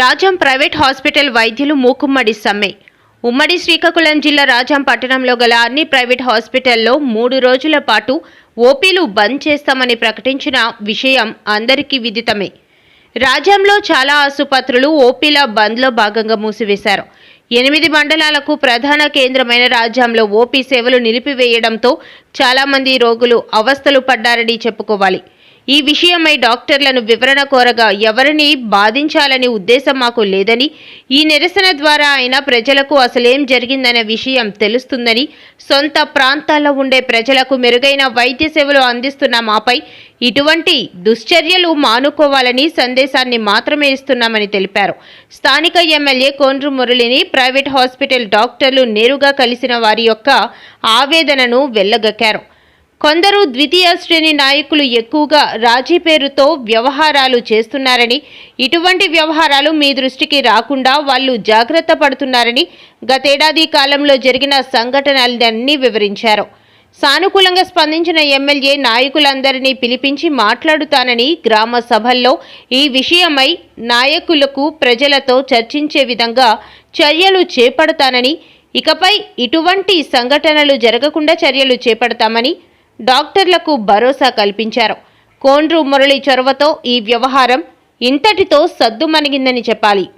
Rajam private hospital వైద్యులు మూకుమ్మడి సమ్మె. ఉమ్మడి శ్రీకాకుళం జిల్లా రాజాం పట్టణంలో గల అన్ని ప్రైవేట్ హాస్పిటల్లో మూడు రోజుల పాటు ఓపీలు బంద్ చేస్తామని ప్రకటించిన విషయం అందరికీ విదితమే. రాజ్యంలో చాలా ఆసుపత్రులు ఓపీల బంద్లో భాగంగా మూసివేశారు. ఎనిమిది మండలాలకు ప్రధాన కేంద్రమైన రాజ్యంలో ఓపీ సేవలు నిలిపివేయడంతో చాలామంది రోగులు అవస్థలు పడ్డారని చెప్పుకోవాలి. ఈ విషయమై డాక్టర్లను వివరణ కోరగా ఎవరిని బాధించాలని ఉద్దేశం మాకు లేదని ఈ నిరసన ద్వారా అయినా ప్రజలకు అసలేం జరిగిందనే విషయం తెలుస్తుందని సొంత ప్రాంతాల్లో ఉండే ప్రజలకు మెరుగైన వైద్య సేవలు అందిస్తున్న మాపై ఇటువంటి దుశ్చర్యలు మానుకోవాలని సందేశాన్ని మాత్రమే ఇస్తున్నామని తెలిపారు. స్థానిక ఎమ్మెల్యే కోండ్రు మురళిని ప్రైవేట్ హాస్పిటల్ డాక్టర్లు నేరుగా కలిసిన వారి యొక్క ఆవేదనను వెళ్ళగక్కారు కొందరు ద్వితీయ శ్రేణి నాయకులు ఎక్కువగా రాజీ పేరుతో వ్యవహారాలు చేస్తున్నారని ఇటువంటి వ్యవహారాలు మీ దృష్టికి రాకుండా వాళ్ళు జాగ్రత్త పడుతున్నారని గతేడాది కాలంలో జరిగిన సంఘటనలన్నీ వివరించారు. సానుకూలంగా స్పందించిన ఎమ్మెల్యే నాయకులందరినీ పిలిపించి మాట్లాడుతానని గ్రామ సభల్లో ఈ విషయమై నాయకులకు ప్రజలతో చర్చించే విధంగా చర్యలు చేపడతానని ఇకపై ఇటువంటి సంఘటనలు జరగకుండా చర్యలు చేపడతామని డాక్టర్లకు భరోసా కల్పించారు. కోండ్రు మురళి చొరవతో ఈ వ్యవహారం ఇంతటితో సద్దుమణిగిందని చెప్పాలి.